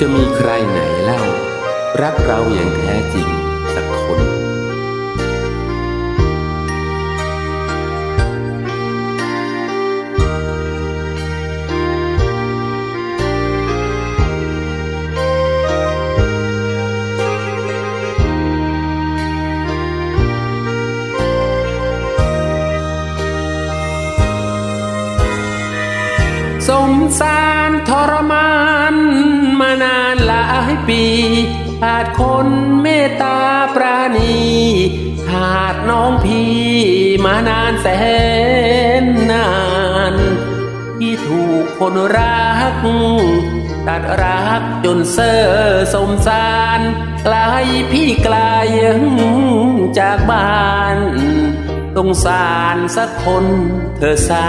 จะมีใครไหนเล่า รักเราอย่างแท้จริงสักคนสมสารทรมานมานหลายปีขาดคนเมตตาปราณีขาดน้องพี่มานานแสนนาน ที่ถูกคนรัก ตัดรักจนเซ่อสมสารไกลพี่ไกลจากบ้านต้องสารสักคนเธอสา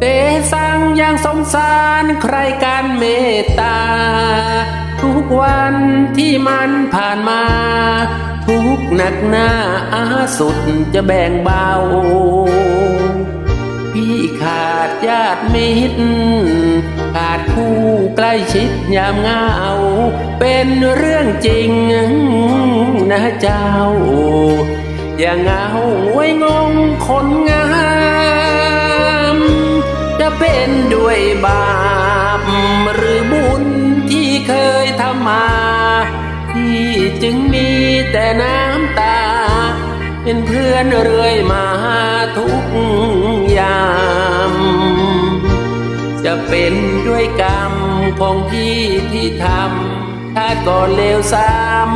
เตสั่ง อย่างสงสารใครกันเมตตา ทุกวันที่มันผ่านมา ทุกหนักหน้าอาสุดจะแบ่งเบา พี่ขาดญาติมิตร ขาดคู่ใกล้ชิดยามเหงา เป็นเรื่องจริงนะเจ้า อย่างเหงาไว้งงคนงา จะเป็นด้วยบาป หรือบุญที่เคยทำมา ที่จึงมีแต่น้ำตา เป็นเพื่อนเรื่อยมาทุกยาม จะเป็นด้วยกรรมของพี่ที่ทำถ้าก่อนเลวสาม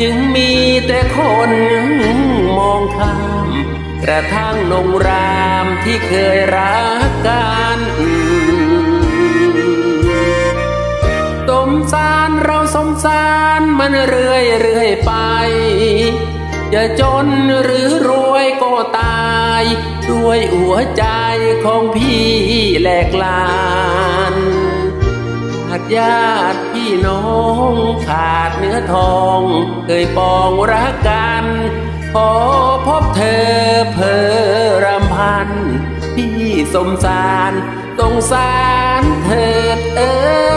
จึงมีแต่คน กระทั่งนงรามที่เคยรักกันสมสารเราสมสารมันเรื่อยเรื่อยไป จะจนหรือรวยก็ตาย ด้วยหัวใจของพี่แหลกลานขาดญาติพี่น้องขาดเนื้อทอง เคยปองรักกัน พอพบเธอเพอรำพัน พี่สมสารสงสารเธอเอ้